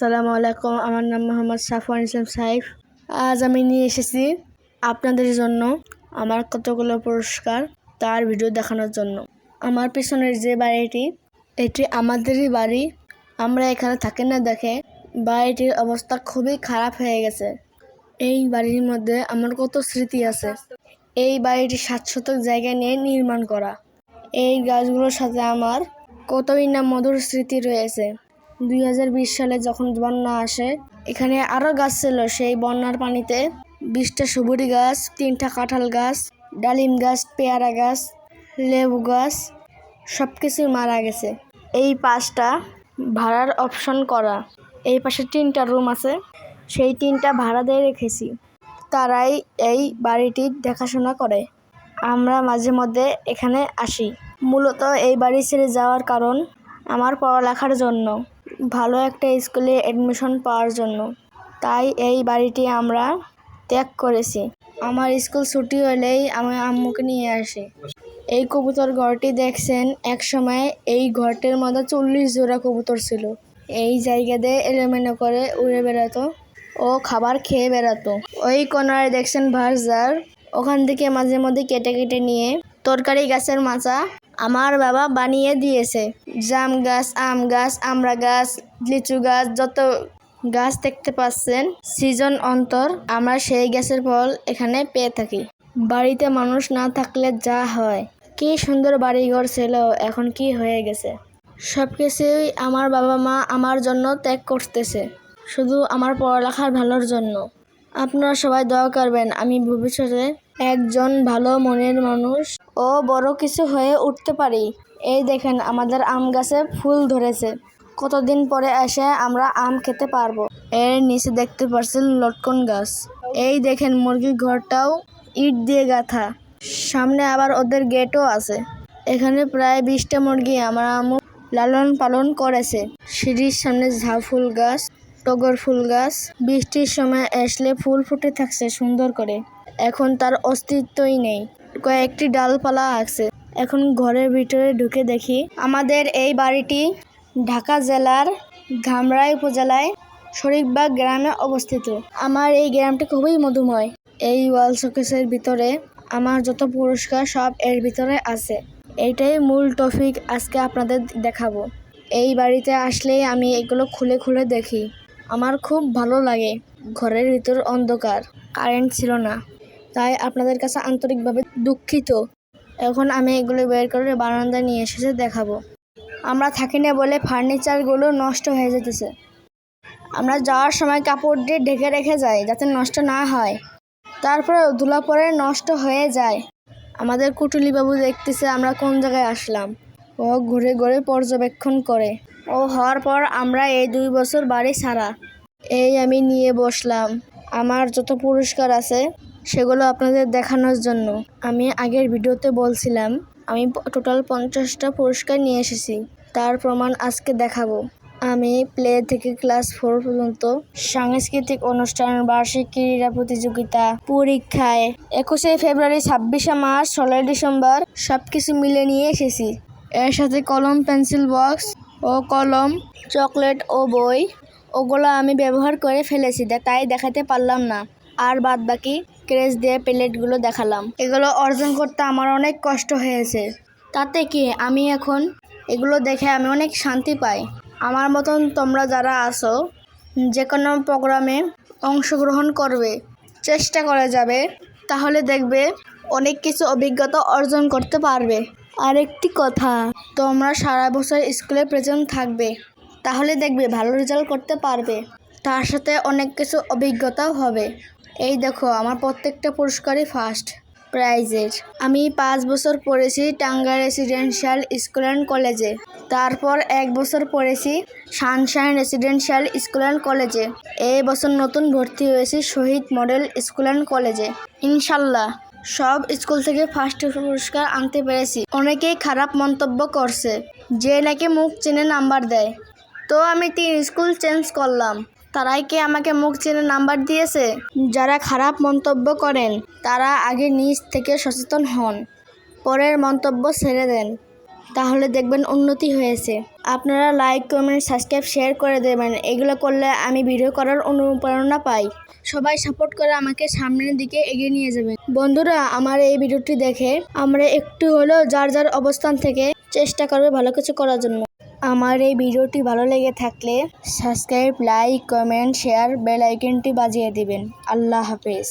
সালামু আলাইকুম, আমার নাম মোহাম্মদ সাফওয়ান ইসলাম সাইফ। আজ আমি নিয়ে এসেছি আপনাদের জন্য আমার কতগুলো পুরস্কার তার ভিডিও দেখানোর জন্য। আমার পিছনের যে বাড়িটি, এটি আমাদেরই বাড়ি। আমরা এখানে থাকি না দেখে বাড়িটির অবস্থা খুবই খারাপ হয়ে গেছে। এই বাড়ির মধ্যে আমার কত স্মৃতি আছে। এই বাড়িটি সাত শতক জায়গা নিয়ে নির্মাণ করা। এই গাছগুলোর সাথে আমার কতই না মধুর স্মৃতি রয়েছে। দুই হাজার বিশ সালে যখন বন্যা আসে, এখানে আরও গাছ ছিল, সেই বন্যার পানিতে বিশটা সুবুরি গাছ, তিনটা কাঁঠাল গাছ, ডালিম গাছ, পেয়ারা গাছ, লেবু গাছ সব কিছুই মারা গেছে। এই পাশটা ভাড়ার অপশন করা। এই পাশে তিনটা রুম আছে, সেই তিনটা ভাড়া দিয়ে রেখেছি। তারাই এই বাড়িটির দেখাশোনা করে। আমরা মাঝে মধ্যে এখানে আসি। মূলত এই বাড়ি ছেড়ে যাওয়ার কারণ আমার পড়ালেখার জন্য। ভালো একটা স্কুলে অ্যাডমিশন পাওয়ার জন্য। তাই এই বাড়িটি আমরা ত্যাগ করেছি। আমার স্কুল ছুটি হলেই আমি আম্মুকে নিয়ে আসি। এই কবুতর ঘরটি দেখছেন এক সময় এই ঘরটির মধ্যে চল্লিশ জোড়া কবুতর ছিল। এই জায়গা দিয়ে এলোমেলো করে উড়ে বেড়াতো ও খাবার খেয়ে বেড়াতো। ওই কোনারে দেখছেন ভার্জার, ওখান থেকে মাঝে মধ্যে কেটে কেটে নিয়ে তরকারি গাছের মাচা আমার বাবা বানিয়ে দিয়েছে। জাম গাছ, আম গাছ আমড়া গাছ, লিচু গাছ, যত গাছ দেখতে পাচ্ছেন, সিজন অন্তর আমরা সেই গাছের ফল এখানে পেয়ে থাকি। বাড়িতে মানুষ না থাকলে যা হয়। কি সুন্দর বাড়িঘর ছিল, এখন কি হয়ে গেছে? সব কিছুই আমার বাবা মা আমার জন্য ত্যাগ করতেছে। শুধু আমার পড়ালেখার ভালোর জন্য। আপনারা সবাই দোয়া করবেন, আমি ভবিষ্যতে একজন ভালো মনের মানুষ ও বড় কিছু হয়ে উঠতে পারি। এই দেখেন, আমাদের আম গাছে ফুল ধরেছে। কতদিন পরে এসে আমরা আম খেতে পারব? এর নিচে দেখতে পাচ্ছেন লটকন গাছ। এই দেখেন, মুরগির ঘরটাও ইট দিয়ে গাঁথা। সামনে আবার ওদের গেটও আছে। এখানে প্রায় বিশটা মুরগি আমার আম্মু লালন পালন করেছে। সিঁড়ির সামনে ঝাউ ফুল গাছ। টগর ফুল গাছ। বৃষ্টির সময় আসলে ফুল ফুটে থাকছে সুন্দর করে। এখন তার অস্তিত্বই নেই। কয়েকটি ডালপালা আছে। এখন ঘরের ভিতরে ঢুকে দেখি আমাদের এই বাড়িটি ঢাকা জেলার ধামরাই উপজেলায় শরীফবাগ গ্রামে অবস্থিত। আমার এই গ্রামটি খুবই মধুময়। এই ওয়াল শোকেসের ভিতরে আমার যত পুরস্কার সব এর ভিতরে আছে। এইটাই মূল টপিক আজকে আপনাদের দেখাবো। এই বাড়িতে আসলেই আমি এগুলো খুলে খুলে দেখি। আমার খুব ভালো লাগে। ঘরের ভিতর অন্ধকার, কারেন্ট ছিল না। তাই আপনাদের কাছে আন্তরিকভাবে দুঃখিত। এখন আমি এগুলো বের করে বারান্দায় নিয়ে এসেছে দেখাবো। আমরা থাকি না বলে ফার্নিচারগুলো নষ্ট হয়ে যেতেছে। আমরা যাওয়ার সময় কাপড় দিয়ে ঢেকে রেখে যাই যাতে নষ্ট না হয়। তারপরে ধুলা পরে নষ্ট হয়ে যায়। আমাদের কুটুলি বাবু দেখতেছে আমরা কোন জায়গায় আসলাম। ও ঘুরে ঘুরে পর্যবেক্ষণ করে। ও হওয়ার পর আমরা এই দুই বছর বাড়ি ছাড়া। এই আমি নিয়ে বসলাম। আমার যত পুরস্কার আছে, সেগুলো আপনাদের দেখানোর জন্য। আমি আগের ভিডিওতে বলছিলাম, আমি টোটাল পঞ্চাশটা পুরস্কার নিয়ে এসেছি। তার প্রমাণ আজকে দেখাবো। আমি প্লে থেকে ক্লাস ফোর পর্যন্ত সাংস্কৃতিক অনুষ্ঠান, বার্ষিক ক্রীড়া প্রতিযোগিতা, পরীক্ষায় একুশে ফেব্রুয়ারি, ছাব্বিশে মার্চ, ষোলোই ডিসেম্বর সব কিছু মিলে নিয়ে এসেছি। এর সাথে কলম, পেন্সিল, বক্স ও কলম, চকলেট ও বই, ওগুলো আমি ব্যবহার করে ফেলেছি তাই দেখাতে পারলাম না। আর বাদ বাকি ক্রেজ দিয়ে প্লেটগুলো দেখালাম। এগুলো অর্জন করতে আমার অনেক কষ্ট হয়েছে। তাতে কি আমি এখন এগুলো দেখে আমি অনেক শান্তি পাই? আমার মতন তোমরা যারা আসো যে কোনো প্রোগ্রামে অংশগ্রহণ করবে, চেষ্টা করে যাবে, তাহলে দেখবে অনেক কিছু অভিজ্ঞতা অর্জন করতে পারবে। আরেকটি কথা, তোমরা সারা বছর স্কুলে প্রেজেন্ট থাকবে, তাহলে দেখবে ভালো রেজাল্ট করতে পারবে। তার সাথে অনেক কিছু অভিজ্ঞতাও হবে। এই দেখো, আমার প্রত্যেকটা পুরস্কারই ফার্স্ট প্রাইজের আমি পাঁচ বছর পড়েছি টাঙ্গা রেসিডেন্সিয়াল স্কুল অ্যান্ড কলেজে তারপর এক বছর পড়েছি সানশাইন রেসিডেন্সিয়াল স্কুল অ্যান্ড কলেজে এই বছর নতুন ভর্তি হয়েছি শহীদ মডেল স্কুল অ্যান্ড কলেজে ইনশাল্লাহ। সব স্কুল থেকে ফার্স্ট পুরস্কার আনতে পেরেছি। অনেকেই খারাপ মন্তব্য করছে, যে নাকি মুখ চেনে নাম্বার দেয়। তো আমি তিন স্কুল চেঞ্জ করলাম। তারাই কি আমাকে মুখ চেনে নাম্বার দিয়েছে? যারা খারাপ মন্তব্য করেন, তারা আগে নিজ থেকে সচেতন হন। পরের মন্তব্য ছেড়ে দেন। তাহলে দেখবেন উন্নতি হয়েছে। আপনারা লাইক কমেন্ট সাবস্ক্রাইব শেয়ার করে দেবেন। এগুলো করলে আমি ভিডিও করার অনুপ্রেরণা পাই। সবাই সাপোর্ট করে আমাকে সামনের দিকে এগিয়ে নিয়ে যাবেন। বন্ধুরা, আমার এই ভিডিওটি দেখে আমরা একটু হলেও যার যার অবস্থান থেকে চেষ্টা করবে ভালো কিছু করার জন্য। আমার এই ভিডিওটি ভালো লেগে থাকলে subscribe like comment share bell আইকনটি বাজিয়ে দিবেন। আল্লাহ হাফেজ।